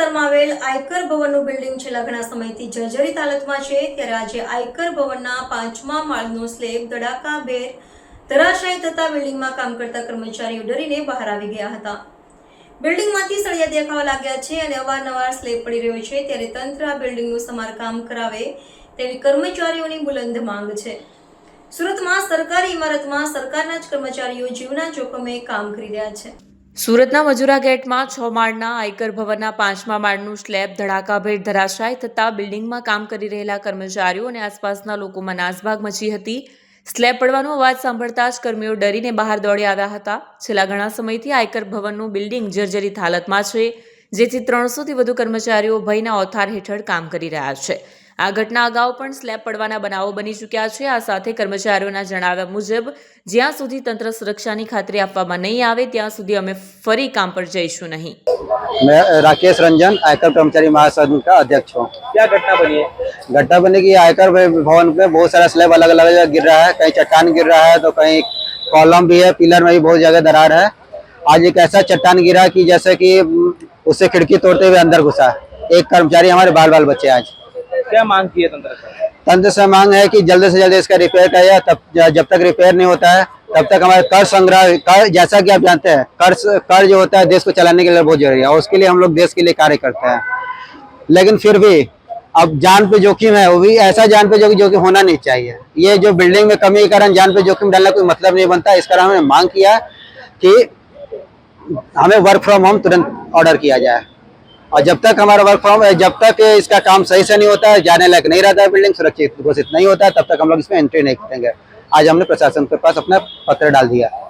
વિસ્તારમાં આવેલ આયકર ભવનનું બિલ્ડિંગ છેલ્લા ઘણા સમયથી જર્જરિત હાલતમાં છે ત્યારે આજે આયકર ભવનના પાંચમા માળનો સ્લેબ ધડાકા ભેર ધરાશાય થતા બિલ્ડિંગમાં કામ કરતા કર્મચારીઓ ડરીને બહાર આવી ગયા હતા બિલ્ડિંગમાંથી સળિયા દેખાવા લાગ્યા છે અને અવારનવાર સ્લેબ પડી રહ્યો છે ત્યારે તંત્ર આ બિલ્ડિંગનું સમારકામ કરાવે તેવી કર્મચારીઓની બુલંદ માંગ છે સુરતમાં સરકારી ઇમારતમાં સરકારના જ કર્મચારીઓ જીવના જોખમે કામ કરી રહ્યા છે સુરતના મજૂરા ગેટમાં છ માળના આયકર ભવનના પાંચમા માળનું સ્લેબ ધડાકાભેર ધરાશાય થતાં બિલ્ડિંગમાં કામ કરી રહેલા કર્મચારીઓ અને આસપાસના લોકોમાં નાસભાગ મચી હતી સ્લેબ પડવાનો અવાજ સાંભળતા જ કર્મીઓ ડરીને બહાર દોડી આવ્યા હતા છેલ્લા ઘણા સમયથી આયકર ભવનનું બિલ્ડિંગ જર્જરિત હાલતમાં છે જેથી ત્રણસોથી વધુ કર્મચારીઓ ભયના ઓથાર હેઠળ કામ કરી રહ્યા છે આ ઘટના ગાવ પણ સ્લેબ પડવાના બનાવો બની ચૂક્યા છે આ સાથે કર્મચારીઓના જણાવ મુજબ જ્યાં સુધી તંત્ર સુરક્ષાની ખાતરી આપવામાં નહી આવે ત્યાં સુધી અમે ફરી કામ પર જઈશું નહીં મે राकेश रंजन એક કર્મચારી મહાસદન કા અધ્યક્ષ હું ક્યાં ઘટના બની ગડ्डा બની કે આયકર ભવન પર બહુ સરસ સ્લેબ અલગ અલગ જગ્યાએ गिर रहा है कहीं चट्टान गिर रहा है तो कहीं કોલમ ભી હે પિલર મે ભી બહુ જગાએ દરાર હે આજ એક એસા ચટાન ગિરા કે જેસા કે ઉસે खिड़की તોડતે હી અંદર घुसा एक કર્મચારી હમારે બાલબલ બચે આજ क्या मांग की है तंत्र तंत्र से मांग है कि जल्द से जल्द इसका रिपेयर करिए तब जब तक रिपेयर नहीं होता है तब तक हमारे कर संग्रह कर जैसा कि आप जानते हैं कर कर जो होता है देश को चलाने के लिए बहुत जरूरी है उसके लिए हम लोग देश के लिए कार्य करते हैं लेकिन फिर भी अब जान पे जोखिम है वो भी ऐसा जान पे जोखिम जो कि होना नहीं चाहिए ये जो बिल्डिंग में कमी के कारण जान पे जोखिम डालना कोई मतलब नहीं बनता इस कारण हमने मांग किया कि हमें वर्क फ्रॉम होम तुरंत ऑर्डर किया जाए और जब तक हमारा वर्क फ्रॉम जब तक इसका काम सही से नहीं होता है जाने लायक नहीं रहता है बिल्डिंग सुरक्षित घोषित नहीं होता है तब तक हम लोग इसमें एंट्री नहीं करेंगे आज हमने प्रशासन के पास अपना पत्र डाल दिया